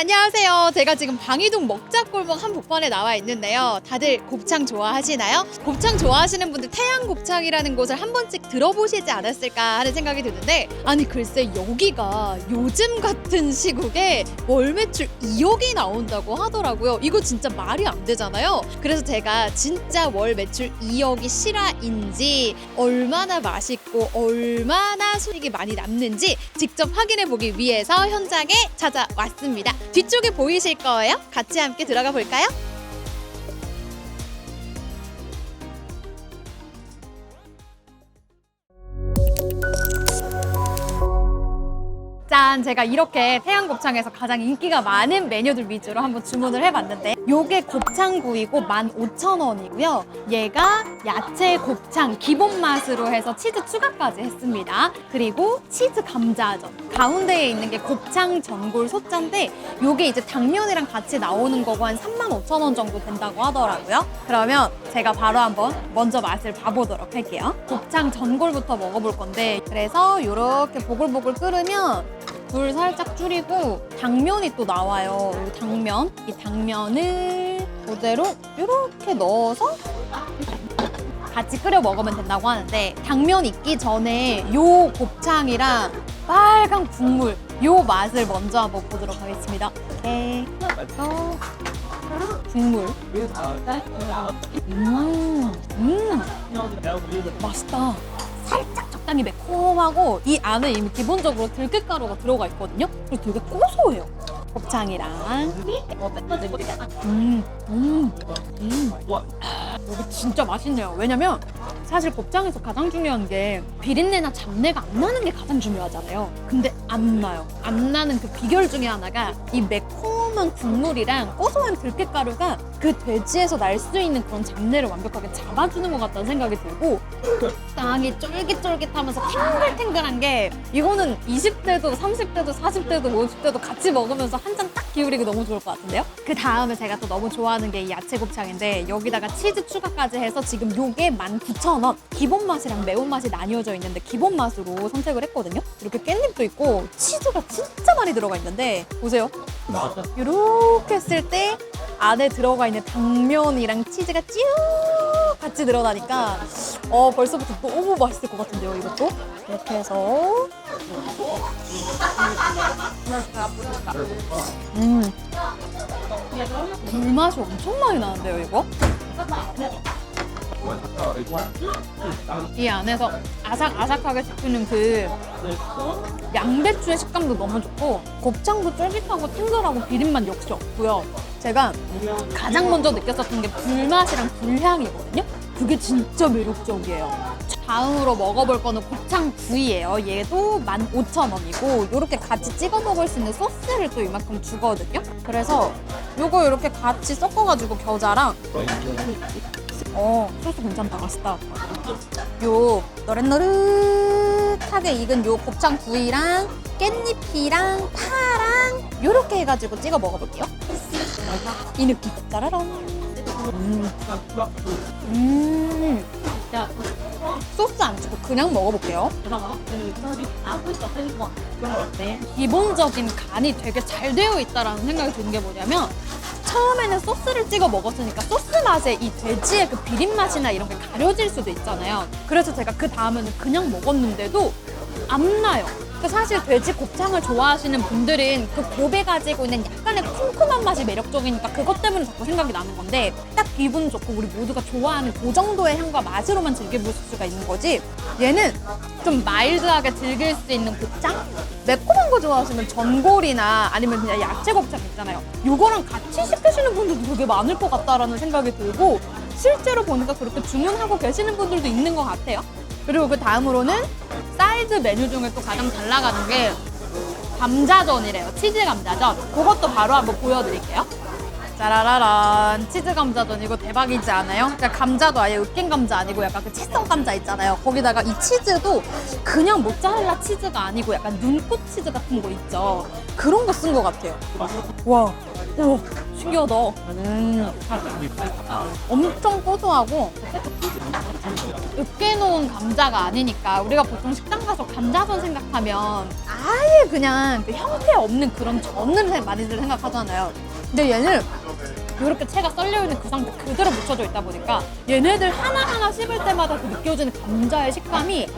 안녕하세요. 제가 지금 방이동 먹자골목 한복판에 나와 있는데요. 다들 곱창 좋아하시나요? 곱창 좋아하시는 분들 태양곱창이라는 곳을 한 번씩 들어보시지 않았을까 하는 생각이 드는데 아니 글쎄 여기가 요즘 같은 시국에 월 매출 2억이 나온다고 하더라고요. 이거 진짜 말이 안 되잖아요. 그래서 제가 진짜 월 매출 2억이 실화인지 얼마나 맛있고 얼마나 수익이 많이 남는지 직접 확인해 보기 위해서 현장에 찾아왔습니다. 뒤쪽에 보이실 거예요? 같이 함께 들어가 볼까요? 짠! 제가 이렇게 태양곱창에서 가장 인기가 많은 메뉴들 위주로 한번 주문을 해봤는데 요게 곱창구이고 15,000원이고요. 얘가 야채 곱창 기본 맛으로 해서 치즈 추가까지 했습니다. 그리고 치즈 감자전. 가운데에 있는 게 곱창 전골 소자인데 요게 이제 당면이랑 같이 나오는 거고 한 35,000원 정도 된다고 하더라고요. 그러면 제가 바로 한번 먼저 맛을 봐보도록 할게요. 곱창 전골부터 먹어볼 건데 그래서 요렇게 보글보글 끓으면 불 살짝 줄이고 당면이 또 나와요. 이 당면, 이 당면을 그대로 이렇게 넣어서 같이 끓여 먹으면 된다고 하는데 당면 익기 전에 요 곱창이랑 빨간 국물 요 맛을 먼저 한번 보도록 하겠습니다. 오케이. 어, 국물. 음, 음, 맛있다. 살짝 적당히 매콤하고 이 안에 이미 기본적으로 들깨가루가 들어가 있거든요. 그리고 되게 고소해요. 곱창이랑 음, 음, 음. 아, 여기 진짜 맛있네요. 왜냐면 사실 곱창에서 가장 중요한 게 비린내나 잡내가 안 나는 게 가장 중요하잖아요. 근데 안 나요. 안 나는 그 비결 중에 하나가 이 매콤한 국물이랑 고소한 들깨가루가 그 돼지에서 날 수 있는 그런 잡내를 완벽하게 잡아주는 것 같다는 생각이 들고 적당히 쫄깃쫄깃하면서 탱글탱글한 게 이거는 20대도 30대도 40대도 50대도 같이 먹으면서 한 잔 딱 기울이기 너무 좋을 것 같은데요? 그 다음에 제가 또 너무 좋아하는 게이 야채 곱창인데 여기다가 치즈 추가까지 해서 지금 요게 19,000원. 기본 맛이랑 매운맛이 나뉘어져 있는데 기본 맛으로 선택을 했거든요? 이렇게 깻잎도 있고 치즈가 진짜 많이 들어가 있는데 보세요. 이렇게 했을 때 안에 들어가 있는 당면이랑 치즈가 쭉 같이 들어가니까 어 벌써부터 너무 맛있을 것 같은데요 이것도? 이렇게 해서. 음 불맛이 엄청 많이 나는데요 이거 이 안에서 아삭아삭하게 씹히는 그 양배추의 식감도 너무 좋고 곱창도 쫄깃하고 탱글하고 비린맛 역시 없고요. 제가 가장 먼저 느꼈었던 게 불맛이랑 불향이거든요. 그게 진짜 매력적이에요. 다음으로 먹어볼 거는 곱창 구이예요. 얘도 15,000원이고 이렇게 같이 찍어 먹을 수 있는 소스를 또 이만큼 주거든요. 그래서 요거 이렇게 같이 섞어가지고 겨자랑? 어 소스 괜찮다. 맛있다. 요 노릇노릇하게 익은 요 곱창 구이랑 깻잎이랑 파랑 요렇게 해가지고 찍어 먹어볼게요. 이 느낌. 짜라란. 음. 음. 자, 소스 안 주고 그냥 먹어볼게요. 기본적인 간이 되게 잘 되어 있다라는 생각이 드는 게 뭐냐면 처음에는 소스를 찍어 먹었으니까 소스 맛에 이 돼지의 그 비린 맛이나 이런 게 가려질 수도 있잖아요. 그래서 제가 그 다음에는 그냥 먹었는데도 안 나요. 그 사실 돼지 곱창을 좋아하시는 분들은 그 곱에 가지고 있는 약간의 쿰쿰한 맛이 매력적이니까 그것 때문에 자꾸 생각이 나는 건데 딱 기분 좋고 우리 모두가 좋아하는 그 정도의 향과 맛으로만 즐겨볼 수가 있는 거지 얘는 좀 마일드하게 즐길 수 있는 곱창? 매콤한 거 좋아하시면 전골이나 아니면 그냥 야채 곱창 있잖아요 요거랑 같이 시키시는 분들도 되게 많을 것 같다라는 생각이 들고 실제로 보니까 그렇게 주문하고 계시는 분들도 있는 것 같아요 그리고 그 다음으로는 사이드 메뉴 중에 또 가장 잘 나가는 게 감자전이래요. 치즈 감자전. 그것도 바로 한번 보여드릴게요. 짜라라란 치즈 감자전 이거 대박이지 않아요? 그러니까 감자도 아예 으깬 감자 아니고 약간 그 채썬 감자 있잖아요. 거기다가 이 치즈도 그냥 모짜렐라 치즈가 아니고 약간 눈꽃 치즈 같은 거 있죠. 그런 거쓴것 같아요. 와, 오, 신기하다. 음, 엄청 고소하고 으깨놓은 감자가 아니니까 우리가 보통 식당 가서 감자전 생각하면 아예 그냥 그 형태 없는 그런 전을 생- 많이들 생각하잖아요. 근데 얘는 이렇게 채가 썰려 있는 그 상태 그대로 묻혀져 있다 보니까 얘네들 하나하나 씹을 때마다 그 느껴지는 감자의 식감이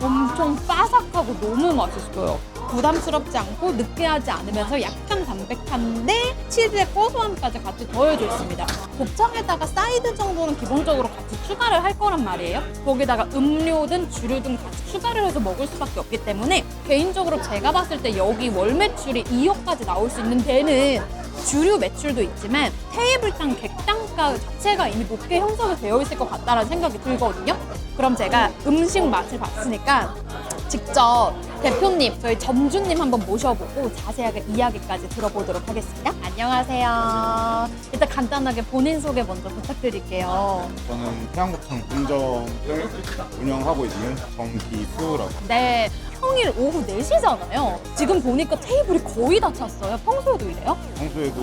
엄청 바삭하고 너무 맛있어요. 부담스럽지 않고 느끼하지 않으면서 약간 담백한데 치즈의 고소함까지 같이 더해져 있습니다. 곱창에다가 사이드 정도는 기본적으로 같이 추가를 할 거란 말이에요. 거기다가 음료든 주류든 같이 추가를 해서 먹을 수밖에 없기 때문에 개인적으로 제가 봤을 때 여기 월 매출이 2억까지 나올 수 있는 데는 주류 매출도 있지만 테이블당 객단가 자체가 이미 높게 형성이 되어 있을 것 같다라는 생각이 들거든요. 그럼 제가 음식 맛을 봤으니까 직접 대표님, 저희 점주님 한번 모셔보고 자세하게 이야기까지 들어보도록 하겠습니다. 안녕하세요. 일단 간단하게 본인 소개 먼저 부탁드릴게요. 저는 태양곱창 본점을 운영하고 있는 정기수라고 네, 평일 오후 4시잖아요. 지금 보니까 테이블이 거의 다 찼어요. 평소에도 이래요? 평소에도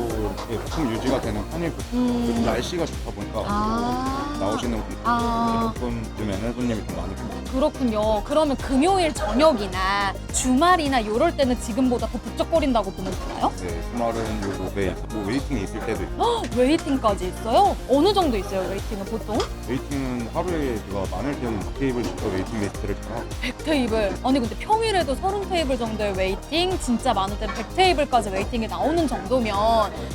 이렇게 조금 유지가 되는 편이고 음. 그리고 날씨가 좋다 보니까 아. 나오시는 분들 아. 조금 되면 손님이 좀 많이. 그렇군요. 그러면 금요일 저녁이나 주말이나 이럴 때는 지금보다 더 북적거린다고 보면 되나요? 네, 주말은 요거에 뭐 웨이팅이 있을 때도 있고 헉, 웨이팅까지 있어요? 어느 정도 있어요, 웨이팅은 보통? 웨이팅은 하루에 제가 많을 때는 테이블부터 웨이팅 리스트를 다 하고 100테이블. 아니 근데 평일에도 30테이블 정도의 웨이팅, 진짜 많을 때는 100테이블까지 웨이팅이 나오는 정도면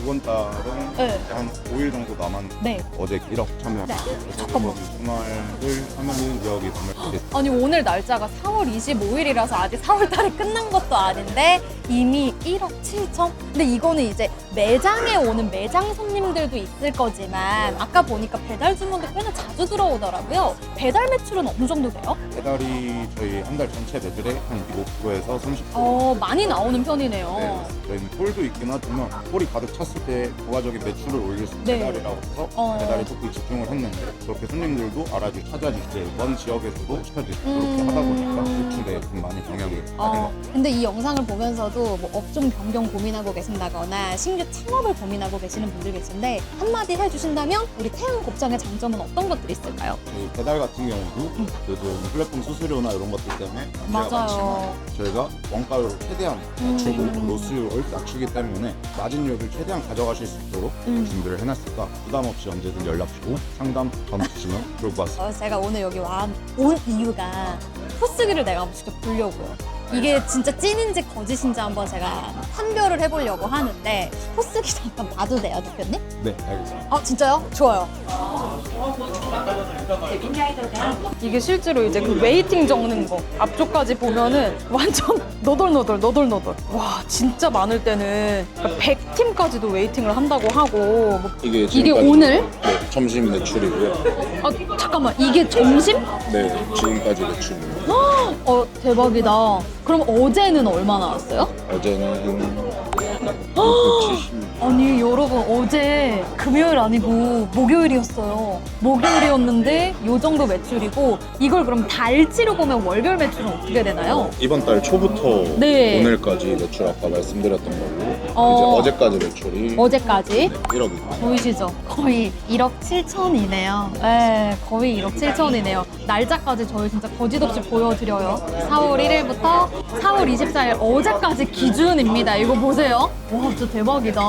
이번 달은 네. 한 5일 정도 남았는데 네. 어제 1억 참여 네. 잠깐만. 주말을 하면은 2억이 넘을 때 아니 오늘 날짜가 4월 25일이라서 아직 4월 달이 끝난 것도 아닌데 이미 1억 7천? 근데 이거는 이제 매장에 오는 매장 손님들도 있을 거지만 아까 보니까 배달 주문도 꽤나 자주 들어오더라고요. 배달 매출은 어느 정도 돼요? 배달이 저희 한 달 전체 매출의 한 25%에서 30%어 많이 나오는 편이네요. 네, 저희는 홀도 있긴 하지만 홀이 가득 찼을 때 부가적인 매출을 올릴 수 있는 네. 배달이라고 해서 어. 배달에 조금 집중을 했는데 그렇게 손님들도 알아주고 찾아주시고 먼 지역에서도 시켜주시고 음. 그렇게 하다 보니까 매출에 좀 많이 영향이 받은 것 어, 같아요. 근데 이 영상을 보면서도 뭐 업종 변경 고민하고 계신다거나 신규 창업을 고민하고 계시는 분들 계신데 한마디 해주신다면 우리 태양 곱창의 장점은 어떤 것들이 있을까요? 저희 배달 같은 경우도 요즘 플랫폼 수수료나 이런 것들 때문에 문제가 맞아요. 많지만 저희가 원가를 최대한 낮추고 음. 로스율을 낮추기 때문에 마진율을 최대한 가져가실 수 있도록 음. 준비를 해놨으니까 부담 없이 언제든 연락 주고 상담 받으시면 좋을 것 같습니다. 어, 제가 오늘 여기 와, 온 이유 가 포스기를 내가 직접 보려고요. 이게 진짜 찐인지 거짓인지 한번 제가 판별을 해보려고 하는데 포스기 잠깐 봐도 돼요, 대표님? 네, 알겠습니다. 아 진짜요? 좋아요. 이게 실제로 이제 그 웨이팅 적는 거 앞쪽까지 보면은 완전 너덜너덜 너덜너덜. 와 진짜 많을 때는 100팀까지도 웨이팅을 한다고 하고 뭐- 이게 이게 지금까지- 오늘? 네, 점심 매출이고요. 아 잠깐만 이게 점심? 네, 지금까지 매출입니다. 어 대박이다. 그럼 어제는 얼마 나왔어요? 어제는 670. 아니 여러분 어제 금요일 아니고 목요일이었어요. 목요일이었는데 요 정도 매출이고 이걸 그럼 달치로 보면 월별 매출은 어떻게 되나요? 이번 달 초부터 네. 오늘까지 매출 아까 말씀드렸던 걸로 어. 이제 어제까지 매출이 어제까지 1억입니다. 보이시죠? 거의 1억 7천이네요. 네, 거의 1억 7천이네요. 날짜까지 저희 진짜 거짓없이 보여드려요. 4월 1일부터 4월 24일 어제까지 기준입니다. 이거 보세요. 와, 진짜 대박이다.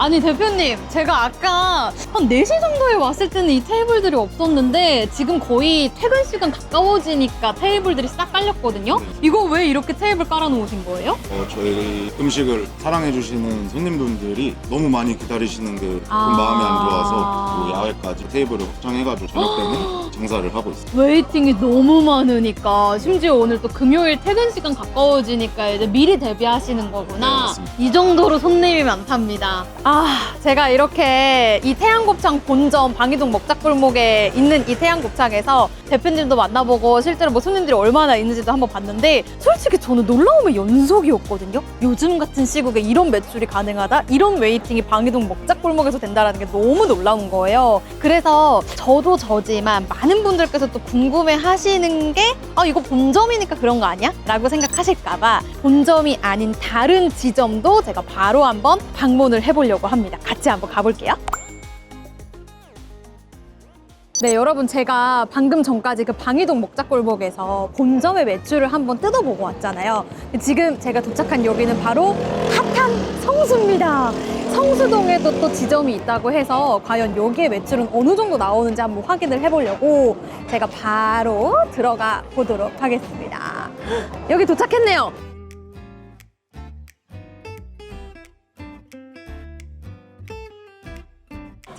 아니 대표님 제가 아까 한 4시 정도에 왔을 때는 이 테이블들이 없었는데 지금 거의 퇴근 시간 가까워지니까 테이블들이 싹 깔렸거든요 이거 왜 이렇게 테이블 깔아놓으신 거예요? 어, 저희 음식을 사랑해주시는 손님분들이 너무 많이 기다리시는 게 조금 아. 마음이 안 좋아서 뭐 야외까지 테이블을 확장해가지고 저녁 때는 장사를 하고 있습니다. 웨이팅이 너무 많으니까 심지어 오늘 또 금요일 퇴근 시간 가까워지니까 이제 미리 대비하시는 네, 거구나 맞습니다. 이 정도로 손님이 많답니다 아 아, 제가 이렇게 이 태양곱창 본점 방이동 먹작골목에 있는 이 태양곱창에서 대표님도 만나보고 실제로 뭐 손님들이 얼마나 있는지도 한번 봤는데 솔직히 저는 놀라움의 연속이었거든요. 요즘 같은 시국에 이런 매출이 가능하다? 이런 웨이팅이 방이동 먹작골목에서 된다는 게 너무 놀라운 거예요. 그래서 저도 저지만 많은 분들께서 또 궁금해 하시는 게 아, 이거 본점이니까 그런 거 아니야? 라고 생각하실까봐 본점이 아닌 다른 지점도 제가 바로 한번 방문을 해보려고 합니다. 같이 한번 가볼게요. 네, 여러분 제가 방금 전까지 그 방이동 먹작골목에서 본점의 매출을 한번 뜯어보고 왔잖아요. 지금 제가 도착한 여기는 바로 핫한 성수입니다. 성수동에도 또 지점이 있다고 해서 과연 여기의 매출은 어느 정도 나오는지 한번 확인을 해보려고 제가 바로 들어가 보도록 하겠습니다. 여기 도착했네요.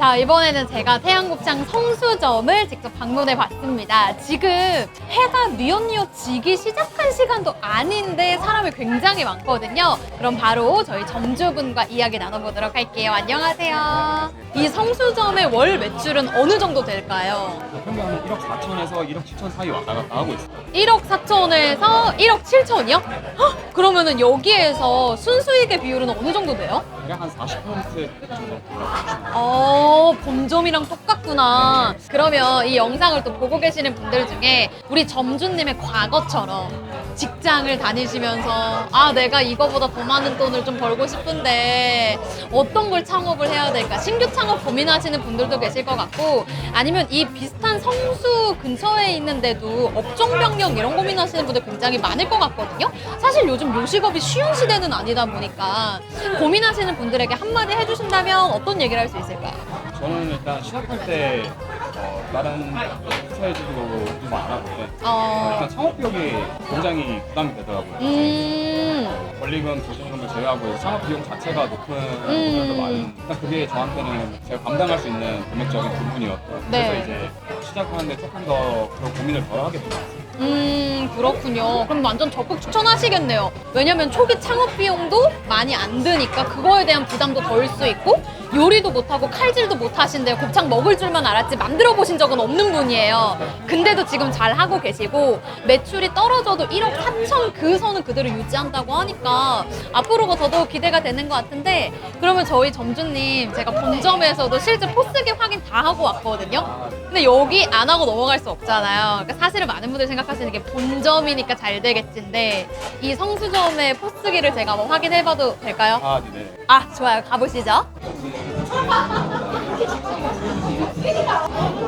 자, 이번에는 제가 태양곱창 성수점을 직접 방문해 봤습니다. 지금 해가 뉘엿뉘엿 지기 시작한 시간도 아닌데 사람이 굉장히 많거든요. 그럼 바로 저희 점주분과 이야기 나눠보도록 할게요. 안녕하세요. 이 성수점의 월 매출은 어느 정도 될까요? 평균 한 1억 4천에서 1억 7천 사이 왔다 갔다 하고 있어요. 1억 4천에서 1억 7천이요? 그러면은 여기에서 순수익의 비율은 어느 정도 돼요? 대략 한40% 정도 올라가고 어, 본점이랑 똑같구나. 그러면 이 영상을 또 보고 계시는 분들 중에 우리 점주님의 과거처럼 직장을 다니시면서 아, 내가 이거보다 더 많은 돈을 좀 벌고 싶은데 어떤 걸 창업을 해야 될까? 신규 창업 고민하시는 분들도 계실 것 같고 아니면 이 비슷한 성수 근처에 있는데도 업종 변경 이런 고민하시는 분들 굉장히 많을 것 같거든요. 사실 요즘 요식업이 쉬운 시대는 아니다 보니까 고민하시는 분들에게 한마디 해주신다면 어떤 얘기를 할 수 있을까요? 저는 일단 시작할 때 어, 다른 프랜차이즈도 좀 알아보는데 어, 어, 일단 창업 비용이 굉장히 부담이 되더라고요. 음, 권리금, 보증금을 제외하고 창업 비용 자체가 높은 음. 분들도 많은 일단 그게 저한테는 제가 감당할 수 있는 금액적인 부분이었고 네. 그래서 이제 시작하는데 조금 더 그런 고민을 덜 하게 된것 같아요. 음, 그렇군요. 그럼 완전 적극 추천하시겠네요. 왜냐면 초기 창업 비용도 많이 안 드니까 그거에 대한 부담도 덜 수 있고 요리도 못하고 칼질도 못하신대요. 곱창 먹을 줄만 알았지 만들어 보신 적은 없는 분이에요. 근데도 지금 잘 하고 계시고 매출이 떨어져도 1억 4천 그 선은 그대로 유지한다고 하니까 앞으로가 더더욱 기대가 되는 것 같은데 그러면 저희 점주님 제가 본점에서도 실제 포스기 확인 다 하고 왔거든요. 근데 여기 안 하고 넘어갈 수 없잖아요. 그러니까 사실은 많은 분들이 생각하시는 게 본점이니까 잘 되겠지인데 이 성수점의 포스기를 제가 한번 확인해봐도 될까요? 아, 네네. 아 좋아요 가보시죠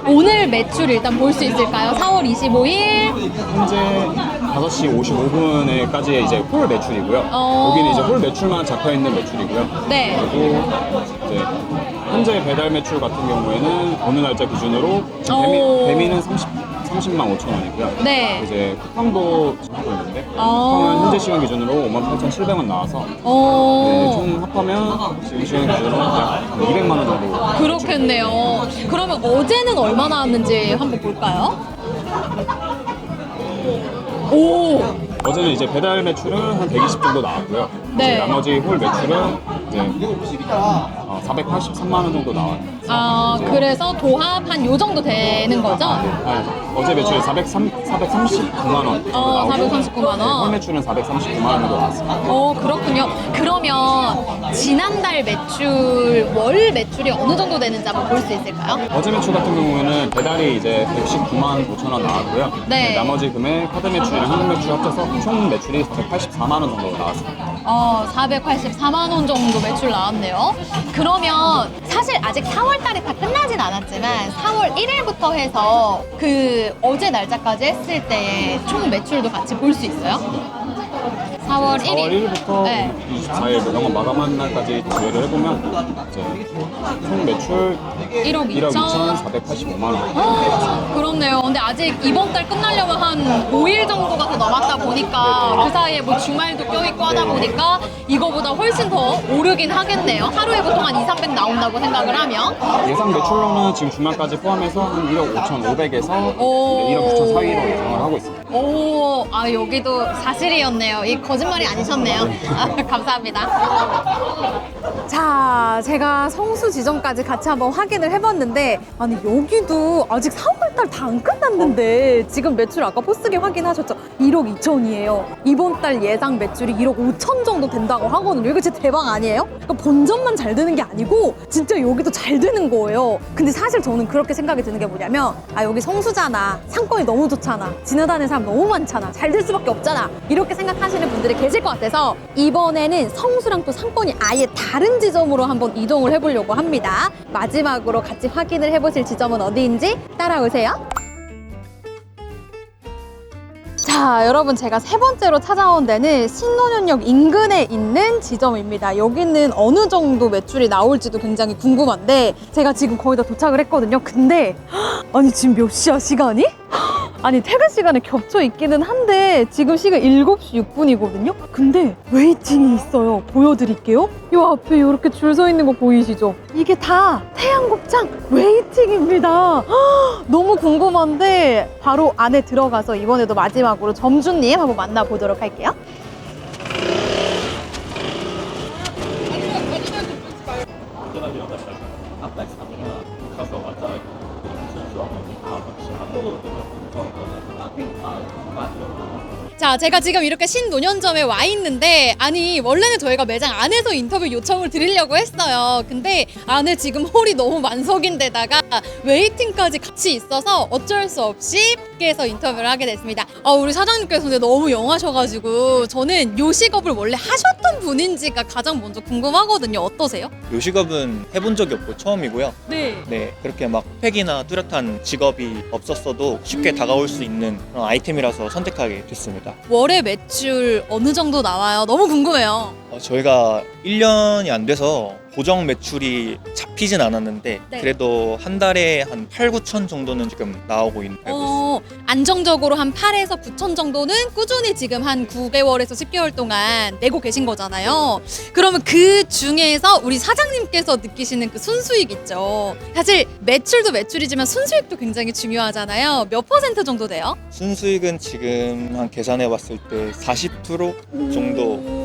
오늘 매출 일단 볼 수 있을까요? 4월 25일 현재 5시 55분에까지의 이제 홀 매출이고요. 어. 여기는 이제 홀 매출만 잡혀 있는 매출이고요. 네 그리고 이제 현재 배달 매출 같은 경우에는 어느 날짜 기준으로 오. 배미, 배미는 30, 30만 5천 원이고요. 네. 이제 쿠팡도 지금 하고 있는데 어. 쿠팡은 현재 시간 기준으로 5만 8,700원 나와서 네, 어... 총 합하면 지금 시간 기준으로 약 200만 원 정도 그렇겠네요 그러면 어제는 얼마 나왔는지 한번 볼까요? 오 어제는 이제 배달 매출은 한 120 정도 나왔고요. 네. 이제 나머지 홀 매출은 이제 어, 483만 원 정도 나왔어요. 아, 그래서 도합 한 요 정도 되는 거죠? 아, 어제 매출 403, 439만 원 어, 나오고 439만 원. 네, 홀 매출은 439만 원 정도 나왔습니다. 어, 그렇군요. 그러면 지난달 매출, 월 매출이 어느 정도 되는지 한번 볼 수 있을까요? 어제 매출 같은 경우에는 배달이 이제 119만 5천 원 나왔고요. 네. 나머지 금액 카드 매출이랑 현금 매출 합쳐서 총 매출이 184만 원 정도 나왔습니다. 어, 484만 원 정도 매출 나왔네요. 그러면 사실 아직 4월 달이 다 끝나진 않았지만 4월 1일부터 해서 그 어제 날짜까지 했을 때 총 매출도 같이 볼 수 있어요? 4월 1일. 4월 1일부터 네. 24일 영업 마감하는 날까지 제외를 해보면 이제 총 매출 1억 1억 2천. 2,485만 원. 아, 그렇네요. 근데 아직 이번 달 끝나려면 한 5일 정도가 더 남았다 보니까 그 사이에 뭐 주말도 껴있고 하다 보니까 이거보다 훨씬 더 오르긴 하겠네요. 하루에 보통 한 2, 300 나온다고 생각을 하면 예상 매출로는 지금 주말까지 포함해서 한 1억 5,500에서 오. 1억 9천 사이로 예상을 하고 있습니다. 오, 아 여기도 사실이었네요. 이 거짓말이 아니셨네요. 아, 감사합니다. 자, 제가 성수 지점까지 같이 한번 확인을 해봤는데, 아니 여기도 아직 4월달 다 안 끝났는데 지금 매출 아까 포스게 확인하셨죠? 1억 2천이에요. 이번 달 예상 매출이 1억 5천 정도 된다고 하거든요. 이거 진짜 대박 아니에요? 그러니까 본점만 잘 되는 게 아니고 진짜 여기도 잘 되는 거예요. 근데 사실 저는 그렇게 생각이 드는 게 뭐냐면, 아 여기 성수잖아. 상권이 너무 좋잖아. 지나다니는 사람 너무 많잖아. 잘 될 수밖에 없잖아. 이렇게 생각하시는 분들 이 계실 것 같아서 이번에는 성수랑 또 상권이 아예 다른 지점으로 한번 이동을 해보려고 합니다. 마지막으로 같이 확인을 해보실 지점은 어디인지 따라오세요. 자, 여러분 제가 세 번째로 찾아온 데는 신논현역 인근에 있는 지점입니다. 여기는 어느 정도 매출이 나올지도 굉장히 궁금한데 제가 지금 거의 다 도착을 했거든요. 근데 아니 지금 몇 시야 시간이? 아니 퇴근 시간에 겹쳐 있기는 한데 지금 시간 7시 6분이거든요? 근데 웨이팅이 있어요. 보여드릴게요. 이 앞에 이렇게 줄 서 있는 거 보이시죠? 이게 다 태양곡장 웨이팅입니다. 헉, 너무 궁금한데 바로 안에 들어가서 이번에도 마지막으로 점주님 한번 만나보도록 할게요. 자, 제가 지금 이렇게 신논현점에 와 있는데, 아니, 원래는 저희가 매장 안에서 인터뷰 요청을 드리려고 했어요. 근데 안에 지금 홀이 너무 만석인데다가 웨이팅까지 같이 있어서 어쩔 수 없이 밖에서 인터뷰를 하게 됐습니다. 아, 우리 사장님께서 근데 너무 영하셔가지고, 저는 요식업을 원래 하셨던 분인지가 가장 먼저 궁금하거든요. 어떠세요? 요식업은 해본 적이 없고 처음이고요. 네. 네, 그렇게 막 팩이나 뚜렷한 직업이 없었어도 쉽게 다가올 수 있는 그런 아이템이라서 선택하게 됐습니다. 월에 매출 어느 정도 나와요? 너무 궁금해요. 어, 저희가 1년이 안 돼서 고정 매출이 잡히진 않았는데 네. 그래도 한 달에 한 8, 9천 정도는 지금 나오고 있는 알고 있습니다. 어, 안정적으로 한 8에서 9천 정도는 꾸준히 지금 한 9개월에서 10개월 동안 내고 계신 거잖아요. 그러면 그 중에서 우리 사장님께서 느끼시는 그 순수익 있죠. 사실 매출도 매출이지만 순수익도 굉장히 중요하잖아요. 몇 퍼센트 정도 돼요? 순수익은 지금 한 계산해 봤을 때 40% 정도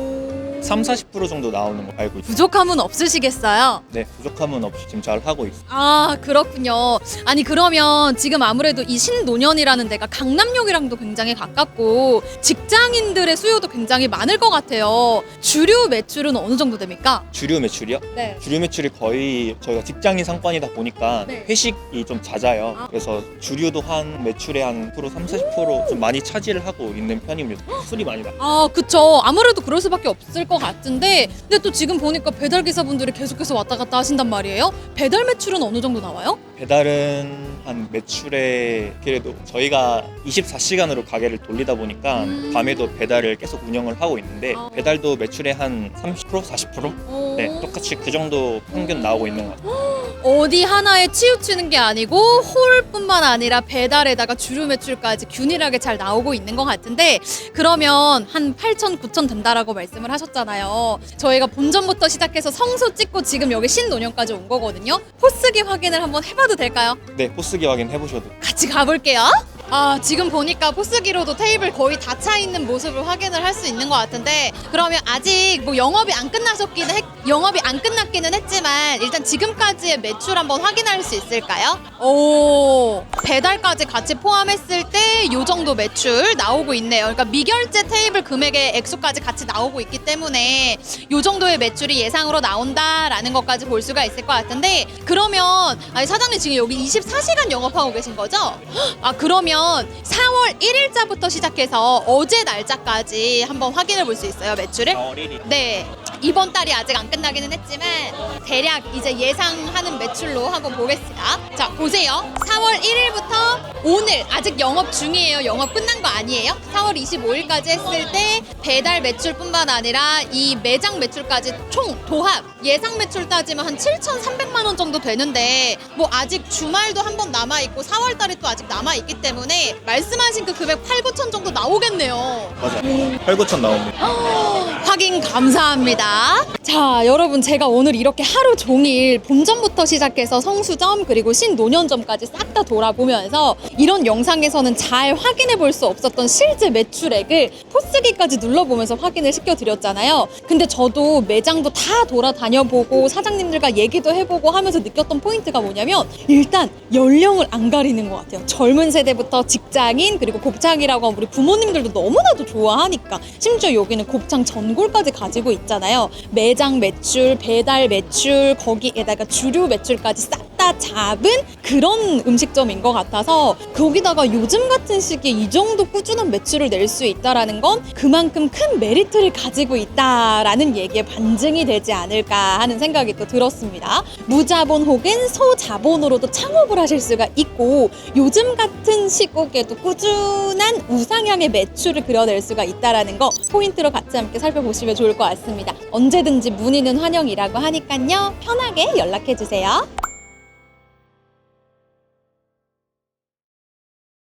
3, 40% 정도 나오는 거 알고 있습니다. 부족함은 없으시겠어요? 네, 부족함은 없이 지금 잘 하고 있습니다. 아 그렇군요. 아니 그러면 지금 아무래도 이 신노년이라는 데가 강남역이랑도 굉장히 가깝고 직장인들의 수요도 굉장히 많을 것 같아요. 주류 매출은 어느 정도 됩니까? 주류 매출이요? 네. 주류 매출이 거의 저희가 직장인 상권이다 보니까 네. 회식이 좀 잦아요. 아. 그래서 주류도 한 매출의 한 10%, 3, 40%좀 많이 차지를 하고 있는 편입니다. 술이 많이 나. 아 그쵸. 아무래도 그럴 수밖에 없을 것 같은데 근데 또 지금 보니까 배달 기사분들이 계속해서 왔다 갔다 하신단 말이에요. 배달 매출은 어느 정도 나와요? 배달은 한 매출에 그래도 저희가 24시간으로 가게를 돌리다 보니까 음. 밤에도 배달을 계속 운영을 하고 있는데 아. 배달도 매출의 한 30%, 40%? 네, 똑같이 그 정도 평균 나오고 있는 것 같아요. 어디 하나에 치우치는 게 아니고 홀뿐만 아니라 배달에다가 주류 매출까지 균일하게 잘 나오고 있는 것 같은데 그러면 한 8천, 9천 된다라고 말씀을 하셨잖아요. 저희가 본전부터 시작해서 성수 찍고 지금 여기 신논현까지 온 거거든요. 포스기 확인을 한번 해봐도 될까요? 네, 포스기 확인 해 보셔도 같이 가볼게요. 아, 지금 보니까 포스기로도 테이블 거의 다 차 있는 모습을 확인을 할 수 있는 것 같은데 그러면 아직 뭐 영업이 안 끝나셨기는 했, 영업이 안 끝났기는 했지만 일단 지금까지의 매출 한번 확인할 수 있을까요? 오, 배달까지 같이 포함했을 때이 정도 매출 나오고 있네요. 그러니까 미결제 테이블 금액의 액수까지 같이 나오고 있기 때문에 이 정도의 매출이 예상으로 나온다라는 것까지 볼 수가 있을 것 같은데 그러면 아니 사장님 지금 여기 24시간 영업하고 계신 거죠? 아 그러면 4월 1일자부터 시작해서 어제 날짜까지 한번 확인해 볼 수 있어요 매출을? 4월 1일. 네 이번 달이 아직 안 끝나기는 했지만 대략 이제 예상하는 매출로 한번 보겠습니다. 자 보세요. 4월 1일부터 오늘 아직 영업 중이에요. 영업 끝난 거 아니에요? 4월 25일까지 했을 때 배달 매출뿐만 아니라 이 매장 매출까지 총 도합 예상 매출 따지면 한 7,300만 원 정도 되는데 뭐 아직 주말도 한 번 남아 있고 4월 달이 또 아직 남아 있기 때문에 말씀하신 그 금액 8, 9천 정도 나오겠네요. 맞아요. 8, 9천 나옵니다. 확인 감사합니다. 자, 여러분 제가 오늘 이렇게 하루 종일 본점부터 시작해서 성수점 그리고 신노년점까지 싹 다 돌아보면서 이런 영상에서는 잘 확인해 볼 수 없었던 실제 매출액을 포스기까지 눌러보면서 확인을 시켜드렸잖아요. 근데 저도 매장도 다 돌아다녀 보고 사장님들과 얘기도 해보고 하면서 느꼈던 포인트가 뭐냐면 일단 연령을 안 가리는 것 같아요. 젊은 세대부터 직장인 그리고 곱창이라고 하면 우리 부모님들도 너무나도 좋아하니까 심지어 여기는 곱창 전골까지 가지고 있잖아요. 매장 매출, 배달 매출, 거기에다가 주류 매출까지 싹 다 잡은 그런 음식점인 것 같아서 거기다가 요즘 같은 시기에 이 정도 꾸준한 매출을 낼 수 있다라는 건 그만큼 큰 메리트를 가지고 있다라는 얘기에 반증이 되지 않을까 하는 생각이 또 들었습니다. 무자본 혹은 소자본으로도 창업을 하실 수가 있고 요즘 같은 시국에도 꾸준한 우상향의 매출을 그려낼 수가 있다라는 거 포인트로 같이 함께 살펴보시면 좋을 것 같습니다. 언제든지 문의는 환영이라고 하니까요. 편하게 연락해 주세요.